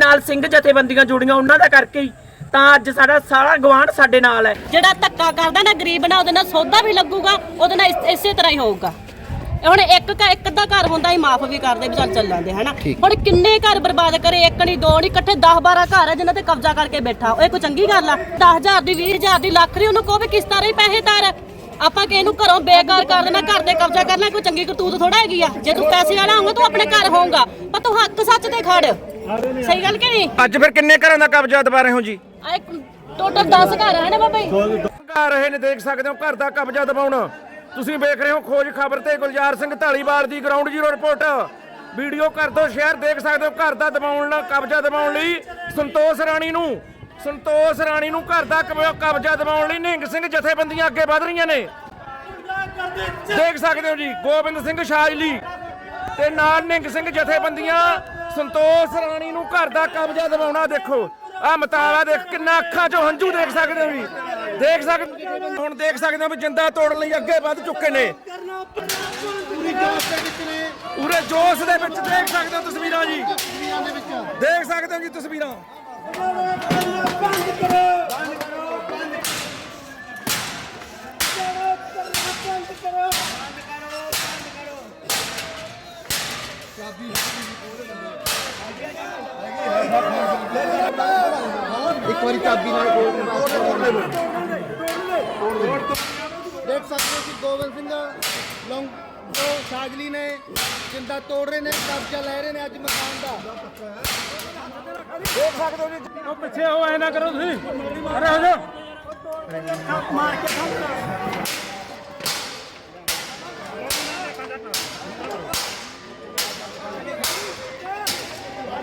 ਨਾਲ ਸਿੰਘ ਜਥੇਬੰਦੀਆਂ ਜੁੜੀਆਂ ਉਹਨਾਂ ਦਾ ਕਰਕੇ ਹੀ ਤਾਂ ਅੱਜ ਸਾਡਾ ਸਾਰਾ ਗਵਾਂਢ ਸਾਡੇ ਨਾਲ ਹੈ। ਜਿਹੜਾ ਧੱਕਾ ਕਰਦਾ ਨਾ ਗਰੀਬ ਨਾਲ ਉਹਦੇ ਨਾਲ ਸੌਦਾ ਵੀ ਲੱਗੂਗਾ ਉਹਦੇ ਨਾਲ ਇਸ- ਇਸੇ ਤਰ੍ਹਾਂ ਹੀ ਹੋਊਗਾ। ਹੁਣ ਇੱਕ ਘਰ ਇੱਕ ਦਾ ਘਰ ਹੁੰਦਾ ਹੀ ਮਾਫ ਵੀ ਕਰਦੇ ਵੀ ਚੱਲ ਚੱਲਾਂਦੇ ਹਨਾ? ਹੁਣ ਕਿੰਨੇ ਘਰ ਬਰਬਾਦ ਕਰੇ ਇੱਕ ਨਹੀਂ ਦੋ ਨਹੀਂ ਇਕੱਠੇ 10 12 ਘਰ ਆ ਜਿਨ੍ਹਾਂ ਤੇ ਕਬਜ਼ਾ ਕਰਕੇ ਬੈਠਾ। ਉਹ ਇਹ ਕੋਈ ਚੰਗੀ ਗੱਲ ਆ 10000 ਦੀ 20000 ਦੀ ਲੱਖ ਦੀ ਉਹਨੂੰ ਕਹੋ ਵੀ ਕਿਸ ਤਰ੍ਹਾਂ ਹੀ ਪੈਸੇ ਤਾਰ। ਆਪਾਂ ਕਿ ਇਹਨੂੰ ਘਰੋਂ ਬੇਕਾਰ ਕਰ ਦੇਣਾ ਘਰ ਤੇ ਕਬਜ਼ਾ ਕਰਨਾ ਕੋਈ ਚੰਗੀ ਕਰਤੂਤ ਥੋੜਾ ਹੈਗੀ ਆ। ਜੇ ਤੂੰ ਪੈਸੇ ਵਾਲਾ ਹੋਊਗਾ ਤੂੰ ਆਪਣੇ ਘਰ ਹੋਊਗਾ। ਪਰ ਤੂੰ ਹੱਕ ਸੱਚ ਤੇ ਖੜ। ਸਹੀ ਗੱਲ ਕਿ ਨਹੀਂ? ਅੱਜ ਫਿਰ ਕਿੰਨੇ ਘਰਾਂ ਦਾ ਕਬਜ਼ਾ ਦਬਾ ਰਹੇ ਹੋ ਜੀ? ਇੱਕ ਟੋਟਲ 10 ਘਰ ਆ ਨਾ ਬਾਬਾ ਜੀ? ਆ ਰਹੇ ਨੇ ਦੇਖ ਸਕਦੇ ਹੋ ਘਰ ਦਾ ਕਬਜ਼ਾ ਦਬਾਉਣ। ਤੁਸੀਂ ਵੇਖ ਰਹੇ ਹੋ ਖੋਜ ਖਬਰ ਤੇ ਗੁਲਜ਼ਾਰ ਸਿੰਘ ਢਾਲੀਵਾਲ ਦੀ ਗਰਾਊਂਡ ਜ਼ੀਰੋ ਰਿਪੋਰਟ ਵੀਡੀਓ ਕਰ ਦਿਓ ਸ਼ੇਅਰ ਦੇਖ ਸਕਦੇ ਹੋ ਘਰ ਦਾ ਦਬਾਉਣ ਨਾਲ ਕਬਜ਼ਾ ਦਬਾਉਣ ਲਈ ਸੰਤੋਸ਼ ਰਾਣੀ ਨੂੰ। ਸੰਤੋਸ਼ ਰਾਣੀ ਨੂੰ ਘਰ ਦਾ ਕਬ- ਕਬਜ਼ਾ ਦਬਾਉਣ ਲਈ ਨਿਹੰਗ ਸਿੰਘ ਜਥੇਬੰਦੀਆਂ ਅੱਗੇ ਵਧ ਰਹੀਆਂ ਨੇ। ਦੇਖ ਸਕਦੇ ਹੋ ਜੀ ਗੋਬਿੰਦ ਸਿੰਘ ਸ਼ਾਜਲੀ ਤੇ ਨਾਲ ਨਿਹੰਗ ਸਿੰਘ ਜਥੇਬੰਦੀਆਂ ਸੰਤੋਸ਼ ਰਾਣੀ ਨੂੰ ਘਰ ਦਾ ਕਬਜ਼ਾ ਦਿਵਾਉਣਾ ਦੇਖੋ। ਆ ਮਤਾਵਾ ਦੇਖ, ਕਿੰਨਾ ਅੱਖਾਂ 'ਚੋਂ ਹੰਝੂ ਦੇਖ ਸਕਦੇ ਹੋ ਵੀ ਦੇਖ ਸਕਦੇ ਹੁਣ ਦੇਖ ਸਕਦੇ ਹੋ ਵੀ ਜਿੰਦਾ ਤੋੜਨ ਲਈ, ਅੱਗੇ ਵੱਧ ਚੁੱਕੇ ਨੇ। ਪੂਰੇ ਜੋਸ਼ ਦੇ ਵਿੱਚ ਦੇਖ ਸਕਦੇ ਹੋ ਤਸਵੀਰਾਂ ਜੀ। ਦੇਖ ਸਕਦੇ ਹੋ ਜੀ ਤਸਵੀਰਾਂ। ਇੱਕ ਵਾਰੀ ਚਾਬੀ ਨਾਲ ਖੋਲ ਕੇ ਦੇਖ ਸਕਦੇ ਹੋ ਕਿ ਗੋਬਿੰਦ ਸਿੰਘ ਲੌਂਗ ਤੋਂ ਸਾਜਲੀ ਨੇ ਜਿੰਦਾ ਤੋੜ ਰਹੇ ਨੇ ਕਬਜ਼ਾ ਲੈ ਰਹੇ ਨੇ ਅੱਜ ਮਕਾਨ ਦਾ। ਦੇਖ ਸਕਦੇ ਹੋ ਜੀ। ਉਹ ਪਿੱਛੇ ਹੋ ਐ ਨਾ ਕਰੋ ਤੁਸੀਂ। ਅਰੇ ਹੋ ਜਾ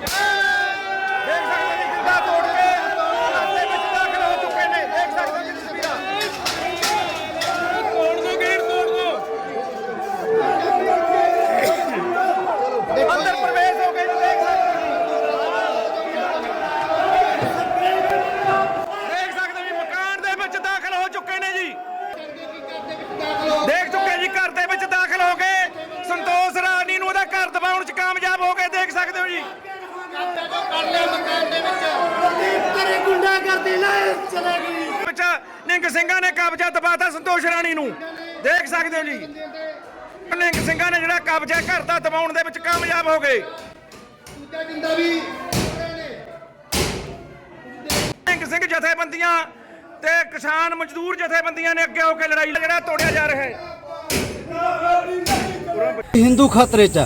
ਦੇਖ ਸਕਦੇ ਜੀ ਜਿੰਦਾ ਤੋੜ ਕੇ ਘਰ ਦੇ ਵਿੱਚ ਦਾਖਲ ਹੋ ਚੁੱਕੇ ਨੇ ਦੇਖ ਸਕਦੇ ਹੋ ਜੀ ਤਸਵੀਰਾਂ ਤੋੜ ਦੋ ਗੇਟ ਤੋੜ ਦੋ ਅੰਦਰ ਪ੍ਰਵੇਸ਼ ਹੋ ਗਏ ਜੀ ਦੇਖ ਸਕਦੇ ਹੋ ਦੇਖ ਸਕਦੇ ਹੋ ਜੀ ਮਕਾਨ ਦੇ ਵਿੱਚ ਦਾਖਲ ਹੋ ਚੁੱਕੇ ਨੇ ਜੀ। ਦੇਖ ਚੁੱਕੇ ਜੀ, ਘਰ ਦੇ ਵਿੱਚ ਦਾਖਲ ਹੋ ਗਏ। ਸੰਤੋਸ਼ ਰਾਣੀ ਨੂੰ ਉਹਦਾ ਘਰ ਦਬਾਉਣ 'ਚ ਕਾਮਯਾਬ ਹੋ ਗਏ, ਦੇਖ ਸਕਦੇ ਹੋ ਜੀ। ਵਿੱਚ ਨਿੰਗ ਸਿੰਘਾਂ ਨੇ ਕਬਜ਼ਾ ਦਬਾਤਾ ਸੰਤੋਸ਼ ਰਾਣੀ ਨੂੰ। ਦੇਖ ਸਕਦੇ ਹੋ ਜੀ। ਨਿੰਗ ਸਿੰਘਾਂ ਨੇ ਜਿਹੜਾ ਕਬਜ਼ਾ ਘਰ ਦਾ ਦਬਾਉਣ ਦੇ ਵਿੱਚ ਕਾਮਯਾਬ ਹੋ ਗਏ। ਨਿੰਗ ਸਿੰਘ ਜਥੇਬੰਦੀਆਂ ਤੇ ਕਿਸਾਨ ਮਜ਼ਦੂਰ ਜਥੇਬੰਦੀਆਂ ਨੇ ਅੱਗੇ ਹੋ ਕੇ ਲੜਾਈ ਜਿਹੜਾ ਤੋੜਿਆ ਜਾ ਰਿਹਾ ਹੈ। ਹਿੰਦੂ ਖਤਰੇ 'ਚ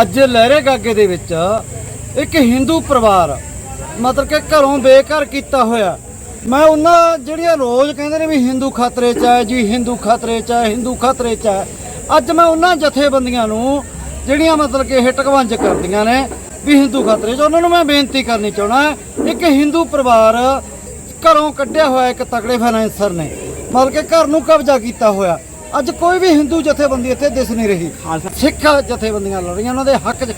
ਅੱਜ ਲਹਿਰੇ ਗਾਗੇ ਦੇ ਵਿੱਚ ਇੱਕ ਹਿੰਦੂ ਪਰਿਵਾਰ, ਮਤਲਬ ਕਿ ਘਰੋਂ ਬੇਘਰ ਕੀਤਾ ਹੋਇਆ। ਮੈਂ ਉਹਨਾਂ ਜਿਹੜੀਆਂ ਰੋਜ਼ ਕਹਿੰਦੇ ਨੇ ਵੀ ਹਿੰਦੂ ਖਤਰੇ 'ਚ ਹੈ ਜੀ, ਹਿੰਦੂ ਖਤਰੇ 'ਚ ਹੈ ਹਿੰਦੂ ਖਤਰੇ 'ਚ ਹੈ ਅੱਜ ਮੈਂ ਉਹਨਾਂ ਜਥੇਬੰਦੀਆਂ ਨੂੰ ਜਿਹੜੀਆਂ ਮਤਲਬ ਕਿ ਇਹ ਟਕਵੰਜ ਕਰਦੀਆਂ ਨੇ ਵੀ ਹਿੰਦੂ ਖਤਰੇ 'ਚ ਉਹਨਾਂ ਨੂੰ ਮੈਂ ਬੇਨਤੀ ਕਰਨੀ ਚਾਹਣਾ ਇੱਕ ਹਿੰਦੂ ਪਰਿਵਾਰ ਘਰੋਂ ਕੱਢਿਆ ਹੋਇਆ ਇੱਕ ਤਕੜੇ ਫਾਈਨੈਂਸਰ ਨੇ ਮਤਲਬ ਕਿ ਘਰ ਨੂੰ ਕਬਜ਼ਾ ਕੀਤਾ ਹੋਇਆ। ਅੱਜ ਕੋਈ ਵੀ ਹਿੰਦੂ ਜਥੇਬੰਦੀ ਇੱਥੇ ਦਿਸ ਨਹੀਂ ਰਹੀ। ਸਿੱਖ ਜਥੇਬੰਦੀਆਂ ਲੜ ਰਹੀਆਂ ਉਹਨਾਂ ਦੇ ਹੱਕ 'ਚ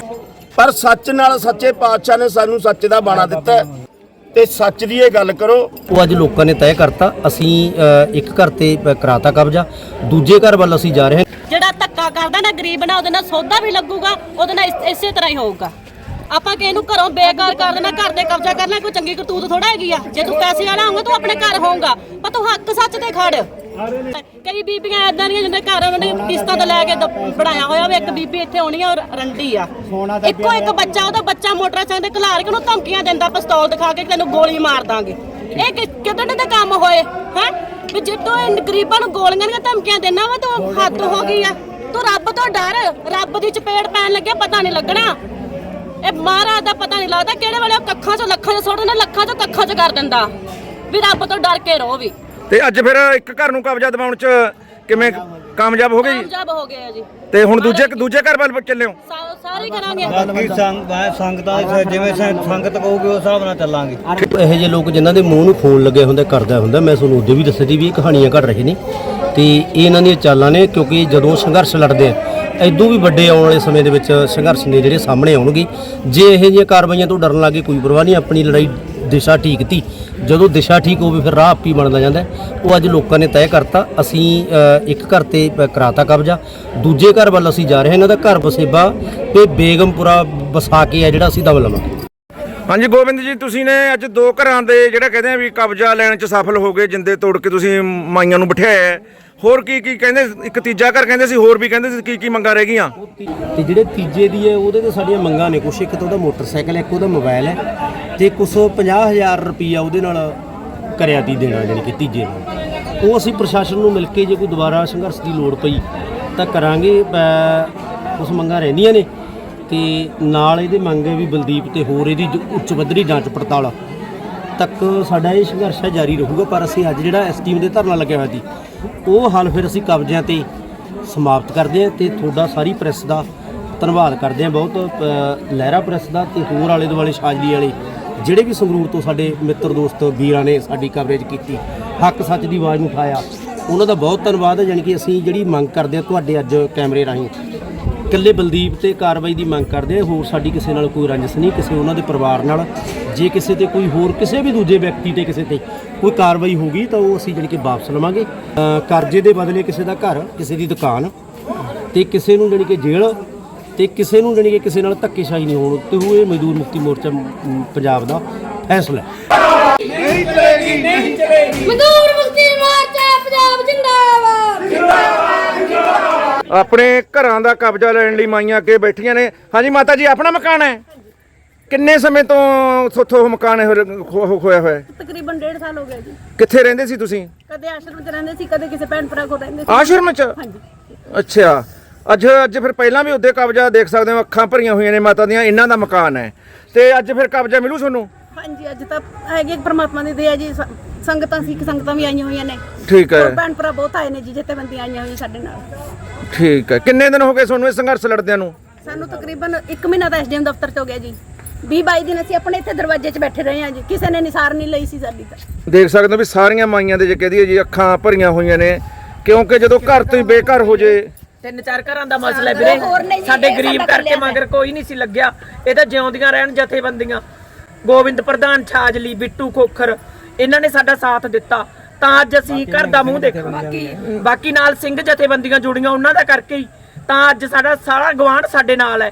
ਪਰ ਸੱਚ ਨਾਲ ਸੱਚੇ ਪਾਤਸ਼ਾਹ ਨੇ ਸਾਨੂੰ ਸੱਚ ਦਾ ਬਾਣਾ ਦਿੱਤਾ ਤੇ ਸੱਚ ਦੀ ਇਹ ਗੱਲ ਕਰੋ। ਉਹ ਅੱਜ ਲੋਕਾਂ ਨੇ ਤੈਅ ਕਰਤਾ ਅਸੀਂ ਇੱਕ ਘਰ ਤੇ ਕਰਾਤਾ ਕਬਜ਼ਾ ਦੂਜੇ ਘਰ ਵੱਲ ਅਸੀਂ ਜਾ ਰਹੇ ਹਾਂ। ਜਿਹੜਾ ਧੱਕਾ ਕਰਦਾ ਨਾ ਗਰੀਬ ਨਾਲ ਉਹਦੇ ਨਾਲ ਸੌਦਾ ਵੀ ਲੱਗੂਗਾ ਉਹਦੇ ਨਾਲ ਇਸ- ਇਸੇ ਤਰ੍ਹਾਂ ਹੀ ਹੋਊਗਾ। ਆਪਾਂ ਕਿ ਇਹਨੂੰ ਘਰੋਂ ਬੇਕਾਰ ਕਰ ਦੇਣਾ ਘਰ ਤੇ ਕਬਜ਼ਾ ਕਰਨਾ ਕੋਈ ਚੰਗੀ ਕਰਤੂਤ ਥੋੜਾ ਹੈਗੀ ਆ। ਜੇ ਤੂੰ ਪੈਸੇ ਵਾਲਾ ਹੋਊਗਾ ਤੂੰ ਆਪਣੇ ਘਰ ਹੋਊਗਾ। ਪਰ ਤੂੰ ਹੱਕ ਸੱਚ ਤੇ ਖੜ। ਕਈ ਬੀਬੀਆਂ ਐਦਾਂ ਦੀਆਂ ਜਿਹਦੇ ਘਰ ਉਹਨਾਂ ਨੇ ਕਿਸ਼ਤਾਂ ਤੇ ਲੈ ਕੇ ਦ- ਬਣਾਇਆ ਹੋਇਆ ਵਾ ਇੱਕ ਬੀਬੀ ਇੱਥੇ ਆਉਣੀ ਆ ਔਰ ਰੰਡੀ ਆ। ਇੱਕੋ ਇੱਕ ਬੱਚਾ ਉਹਦਾ ਬੱਚਾ ਮੋਟਰਸਾਈਕਲ ਤੇ ਖਿਲਾਰ ਕੇ ਉਹਨੂੰ ਧਮਕੀਆਂ ਦਿੰਦਾ ਪਿਸਤੌਲ ਦਿਖਾ ਕੇ ਤੈਨੂੰ ਗੋਲੀ ਮਾਰ ਦਾਂਗੇ। ਇਹ ਕਿੱਦਾਂ ਦੇ ਕੰਮ ਹੋਏ ਹੈ? ਵੀ ਜਿੱਦੋਂ ਇਹ ਗਰੀਬਾਂ ਨੂੰ ਗੋਲੀਆਂ ਦੀਆਂ ਧਮਕੀਆਂ ਦੇਣਾ ਵਾ ਤੂੰ ਹੱਦ ਹੋ ਗਈ ਆ। ਤੂੰ ਰੱਬ ਤੋਂ ਡਰ ਰੱਬ ਦੀ ਚਪੇੜ ਪੈਣ ਲੱਗਿਆ ਪਤਾ ਨਹੀਂ ਲੱਗਣਾ। ਇਹ ਮਹਾਰਾਜ ਦਾ ਪਤਾ ਨਹੀਂ ਲੱਗਦਾ ਕਿਹੜੇ ਵੇਲੇ ਉਹ ਕੱਖਾਂ ਚੋਂ ਲੱਖਾਂ ਚ ਸੁੱਟ ਦਿੰਦਾ ਲੱਖਾਂ ਚੋਂ ਕੱਖਾਂ ਚ ਕਰ ਦਿੰਦਾ। ਵੀ ਰੱਬ ਤੋਂ ਡਰ ਕੇ ਰਹੋ ਵੀ। ਤੇ ਅੱਜ ਫਿਰ ਇੱਕ ਘਰ ਨੂੰ ਕਬਜ਼ਾ ਦਿਵਾਉਣ 'ਚ ਕਿਵੇਂ ਕਾਮਯਾਬ ਹੋ ਗਏ ਜੀ? ਕਾਮਯਾਬ ਹੋ ਗਏ ਆ ਜੀ। ਤੇ ਹੁਣ ਦੂਜੇ ਦੂਜੇ ਘਰ ਵੱਲ ਚੱਲੇ ਹੋ? ਸਾ- ਸਾਰੇ ਕਰਾਂਗੇ। ਬਾਕੀ ਸੰਗ ਮੈਂ ਸੰਗਤਾਂ ਦੀ ਜਿਵੇਂ ਸੰ- ਸੰਗਤ ਕਹੂਗੀ ਉਸ ਹਿਸਾਬ ਨਾਲ ਚੱਲਾਂਗੇ। ਇਹੋ ਜਿਹੇ ਲੋਕ ਜਿਨ੍ਹਾਂ ਦੇ ਮੂੰਹ ਨੂੰ ਫੋਨ ਲੱਗੇ ਹੁੰਦੇ ਕਰਦਾ ਹੁੰਦਾ ਮੈਂ ਤੁਹਾਨੂੰ ਉਦੋਂ ਵੀ ਦੱਸਿਆ ਸੀ ਵੀ ਇਹ ਕਹਾਣੀਆਂ ਘੜ ਰਹੇ ਨੇ। ਤੇ ਇਹ ਇਹਨਾਂ ਦੀਆਂ ਚਾਲਾਂ ਨੇ ਕਿਉਂਕਿ ਜਦੋਂ ਸੰਘਰਸ਼ ਲੜਦੇ ਆ ਐਦੋਂ ਵੀ ਵੱਡੇ ਆਉਣ ਵਾਲੇ ਸਮੇਂ ਦੇ ਵਿੱਚ ਸੰਘਰਸ਼ ਨੇ ਜਿਹੜੇ ਸਾਹਮਣੇ ਆਉਣਗੇ, ਜੇ ਇਹੋ ਜਿਹੀਆਂ ਕਾਰਵਾਈਆਂ ਤੋਂ ਡਰਨ ਲੱਗੇ, ਕੋਈ ਪਰਵਾਹ ਨਹੀਂ, ਆਪਣੀ ਲੜਾਈ ਦਿਸ਼ਾ ਠੀਕ ਤੀ। ਜਦੋਂ ਦਿਸ਼ਾ ਠੀਕ ਹੋਵੇ, ਫਿਰ ਰਾਹ ਆਪੀ ਬਣਦਾ ਜਾਂਦਾ ਉਹ ਅੱਜ ਲੋਕਾਂ ਨੇ ਤੈਅ ਕਰਤਾ, ਅਸੀਂ ਇੱਕ ਘਰ ਤੇ ਪ- ਕਰਾਤਾ ਕਬਜ਼ਾ। ਦੂਜੇ ਘਰ ਵੱਲ ਅਸੀਂ ਜਾ ਰਹੇ ਹਾਂ, ਇਹਨਾਂ ਦਾ ਘਰ ਵਸੇਬਾ ਤੇ ਬੇਗਮਪੁਰਾ ਵਸਾ ਕੇ ਆ ਜਿਹੜਾ ਅਸੀਂ ਦਮ ਲਵਾਂਗੇ। ਹਾਂਜੀ, ਗੋਬਿੰਦ ਜੀ, ਤੁਸੀਂ ਨੇ ਅੱਜ ਦੋ ਘਰਾਂ ਦੇ ਜਿਹੜਾ ਕਹਿੰਦੇ ਆ ਵੀ ਕਬਜ਼ਾ ਲੈਣ ਚ ਸਫਲ ਹੋ ਗਏ, ਜਿੰਦੇ ਤੋੜ ਕੇ ਤੁਸੀਂ ਮਾਈਆਂ ਨੂੰ ਬਿਠਾਇਆ ਹੋਰ ਕੀ ਕੀ ਕਹਿੰਦੇ ਇੱਕ ਤੀਜਾ ਘਰ ਕਹਿੰਦੇ ਸੀ ਹੋਰ ਵੀ ਕਹਿੰਦੇ ਸੀ ਕੀ ਕੀ ਮੰਗਾਂ ਰਹਿ ਗਈਆਂ? ਤੇ ਜਿਹੜੇ ਤੀਜੇ ਦੀ ਹੈ ਉਹਦੇ ਤੇ ਸਾਡੀਆਂ ਮੰਗਾਂ ਨੇ ਕੁਛ। ਇੱਕ ਤਾਂ ਉਹਦਾ ਮੋਟਰਸਾਈਕਲ ਹੈ, ਇੱਕ ਉਹਦਾ ਮੋਬਾਈਲ ਹੈ। ਤੇ ਕੁਛ 50000 ਰੁਪਈਆ ਉਹਦੇ ਨਾਲ ਕਰਿਆ ਤੀ ਦੇਣਾ ਜਾਣੀ ਕਿ ਤੀਜੇ ਨੂੰ। ਉਹ ਅਸੀਂ ਪ੍ਰਸ਼ਾਸਨ ਨੂੰ ਮਿਲ ਕੇ ਜੇ ਕੋਈ ਦੁਬਾਰਾ ਸੰਘਰਸ਼ ਦੀ ਲੋੜ ਪਈ ਤਾਂ ਕਰਾਂਗੇ। ਅ, ਕੁਛ ਮੰਗਾਂ ਰਹਿੰਦੀਆਂ ਨੇ। ਤੇ ਨਾਲ ਇਹਦੇ ਮੰਗ ਹੈ ਵੀ ਬਲਦੀਪ ਤੇ ਹੋਰ ਇਹਦੀ ਜ- ਉੱਚ ਪੱਧਰੀ ਜਾਂਚ ਪੜਤਾਲ। ਤੱਕ ਸਾਡਾ ਇਹ ਸੰਘਰਸ਼ ਹੈ ਜਾਰੀ ਰਹੂਗਾ। ਪਰ ਅਸੀਂ ਅੱਜ ਜਿਹੜਾ ਇਸ ਟੀਮ ਦੇ ਧਰਨਾ ਲੱਗਿਆ ਹੋਇਆ ਸੀ ਉਹ ਹੱਲ ਫਿਰ ਅਸੀਂ ਕਬਜ਼ਿਆਂ ਤੇ ਸਮਾਪਤ ਕਰਦੇ ਹਾਂ ਤੇ ਤੁਹਾਡਾ ਸਾਰੀ ਪ੍ਰੈਸ ਦਾ ਧੰਨਵਾਦ ਕਰਦੇ ਹਾਂ ਬਹੁਤ ਲਹਿਰਾ ਪ੍ਰੈਸ ਦਾ ਤੇ ਹੋਰ ਆਲੇ ਦੁਆਲੇ ਸ਼ਾਜਲੀ ਵਾਲੇ ਜਿਹੜੇ ਵੀ ਸੰਗਰੂਰ ਤੋਂ ਸਾਡੇ ਮਿੱਤਰ ਦੋਸਤ ਵੀਰਾਂ ਨੇ ਸਾਡੀ ਕਵਰੇਜ ਕੀਤੀ, ਹੱਕ ਸੱਚ ਦੀ ਆਵਾਜ਼ ਨੂੰ ਉਠਾਇਆ, ਉਹਨਾਂ ਦਾ ਬਹੁਤ ਧੰਨਵਾਦ ਹੈ, ਜਾਣੀ ਕਿ ਅਸੀਂ ਜਿਹੜੀ ਮੰਗ ਕਰਦੇ ਹਾਂ ਤੁਹਾਡੇ ਅੱਜ ਕੈਮਰੇ ਰਾਹੀਂ। ਇਕੱਲੇ ਬਲਦੀਪ ਤੇ ਕਾਰਵਾਈ ਦੀ ਮੰਗ ਕਰਦੇ ਆ। ਹੋਰ ਸਾਡੀ ਕਿਸੇ ਨਾਲ ਕੋਈ ਰੰਜਿਸ਼ ਨਹੀਂ, ਕਿਸੇ ਉਹਨਾਂ ਦੇ ਪਰਿਵਾਰ ਨਾਲ। ਜੇ ਕਿਸੇ ਤੇ ਕੋਈ ਹੋਰ ਕਿਸੇ ਵੀ ਦੂਜੇ ਵਿਅਕਤੀ ਤੇ ਕਿਸੇ ਤੇ ਕੋਈ ਕਾਰਵਾਈ ਹੋਗੀ ਤਾਂ ਉਹ ਅਸੀਂ ਜਾਣੀ ਕਿ ਵਾਪਸ ਲਵਾਂਗੇ। ਕਰਜ਼ੇ ਦੇ ਬਦਲੇ ਕਿਸੇ ਦਾ ਘਰ, ਕਿਸੇ ਦੀ ਦੁਕਾਨ ਤੇ ਕਿਸੇ ਨੂੰ ਜਾਣੀ ਕਿ ਜੇਲ੍ਹ ਤੇ ਕਿਸੇ ਨੂੰ ਜਾਣੀ ਕਿ ਕਿਸੇ ਨਾਲ ਧੱਕੇਸ਼ਾਹੀ ਨਹੀਂ ਹੋਣ ਤੇ ਉਹ ਇਹ ਮਜ਼ਦੂਰ ਮੁਕਤੀ ਮੋਰਚਾ ਪੰਜਾਬ ਦਾ ਫੈਸਲਾ ਆਪਣੇ ਘਰਾਂ ਦਾ ਕਬਜ਼ਾ ਲੈਣ ਲਈ ਮਾਈਆਂ ਅੱਗੇ ਬੈਠੀਆਂ ਨੇ। ਹਾਂਜੀ ਮਾਤਾ ਜੀ ਆਪਣਾ ਮਕਾਨ ਹੈ? ਕਿੰਨੇ ਸਮੇਂ ਤੋਂ ਉਹ ਮਕਾਨ ਇਹ ਖੋਇਆ ਹੋਇਆ ਹੈ? ਤਕਰੀਬਨ 1.5 ਸਾਲ ਹੋ ਗਏ ਜੀ। ਕਿੱਥੇ ਰਹਿੰਦੇ ਸੀ ਤੁਸੀਂ? ਕਦੇ ਆਸ਼ਰਮ 'ਚ ਰਹਿੰਦੇ ਸੀ ਕਦੇ ਕਿਸੇ ਭੈਣ ਭਰਾ ਕੋਲ ਰਹਿੰਦੇ ਸੀ। ਆਸ਼ਰਮ ਚ? ਅੱਛਾ। ਅੱਜ ਅੱਜ ਫਿਰ ਪਹਿਲਾਂ ਵੀ ਉਹਦੇ ਕਬਜ਼ਾ ਦੇਖ ਸਕਦੇ ਹੋ ਅੱਖਾਂ ਭਰੀਆਂ ਹੋਈਆਂ ਨੇ ਮਾਤਾ ਦੀਆਂ ਇਹਨਾਂ ਦਾ ਮਕਾਨ ਹੈ। ਤੇ ਅੱਜ ਫਿਰ ਕਬਜ਼ਾ ਮਿਲੂ ਤੁਹਾਨੂੰ? ਹਾਂਜੀ ਅੱਜ ਤਾਂ ਹੈਗੇ ਪ੍ਰਮਾਤਮਾ ਦੀ ਦਇਆ ਜੀ ਸੰਗਤਾਂ ਸਿੱਖ ਸੰਗਤਾਂ ਵੀ ਆਈਆਂ ਹੋਈਆਂ ਨੇ। ਠੀਕ ਹੈ। ਹੋਰ ਭੈਣ ਭਰਾ ਬਹੁਤ ਆਏ ਨੇ ਜੀ ਜਥੇਬੰਦੀਆਂ ਆਈਆਂ ਹੋਈਆਂ ਸਾਡੇ ਨਾਲ। ਠੀਕ ਹੈ। ਕਿੰਨੇ ਦਿਨ ਹੋ ਗਏ ਤੁਹਾਨੂੰ ਇਹ ਸੰਘਰਸ਼ ਲੜਦਿਆਂ ਨੂੰ? ਸਾਨੂੰ ਤਕਰੀਬਨ 1 ਮਹੀਨਾ ਤਾਂ ਐਸਡੀਐਮ ਦਫ਼ਤਰ 'ਚ ਹੋ ਗਿਆ ਜੀ। 20 22 ਦਿਨ ਅਸੀਂ ਆਪਣੇ ਇੱਥੇ ਦਰਵਾਜ਼ੇ 'ਚ ਬੈਠੇ ਰਹੇ ਹਾਂ ਜੀ। ਕਿਸੇ ਨੇ ਨਿਸਾਰ ਨਹੀਂ ਲਈ ਸੀ ਸਾਡੀ ਤਾਂ। ਦੇਖ ਸਕਦੇ ਹੋ ਵੀ ਸਾਰੀਆਂ ਮਾਈਆਂ ਦੇ ਜੇ ਕਹਦੀ ਜੀ ਅੱਖਾਂ ਭਰੀਆਂ ਹੋਈਆਂ ਨੇ। ਕਿਉਂਕਿ ਜਦੋਂ ਘਰ ਤੋਂ ਹੀ ਬੇਘਰ ਹੋ ਜੇ। ਤਿੰਨ ਚਾਰ ਘਰਾਂ ਦਾ ਮਸਲਾ ਹੈ ਵੀਰੇ। ਸਾਡੇ ਗਰੀਬ ਕਰਕੇ ਮਗਰ ਕੋਈ ਨਹੀਂ ਸੀ ਲੱਗਿਆ। ਇਹ ਤਾਂ ਜਿਉਂਦੀਆਂ ਰਹਿਣ ਜਥੇਬੰਦੀਆਂ। ਗੋਬਿੰਦ ਪ੍ਰਧਾਨ ਛਾਜਲੀ ਬਿੱਟੂ ਖੋਖਰ। ਇਹਨਾਂ ਨੇ ਸਾਡਾ ਸਾਥ ਦਿੱਤਾ। ਤਾਂ ਅੱਜ ਅਸੀਂ ਘਰ ਦਾ ਮੂੰਹ ਦੇਖਾਂਗੇ ਬਾਕੀ ਨਾਲ ਸਿੰਘ ਜਥੇਬੰਦੀਆਂ ਜੁੜੀਆਂ ਉਹਨਾਂ ਦਾ ਕਰਕੇ ਹੀ। ਤਾਂ ਅੱਜ ਸਾਡਾ ਸਾਰਾ ਗਵਾਂਢ ਸਾਡੇ ਨਾਲ ਹੈ।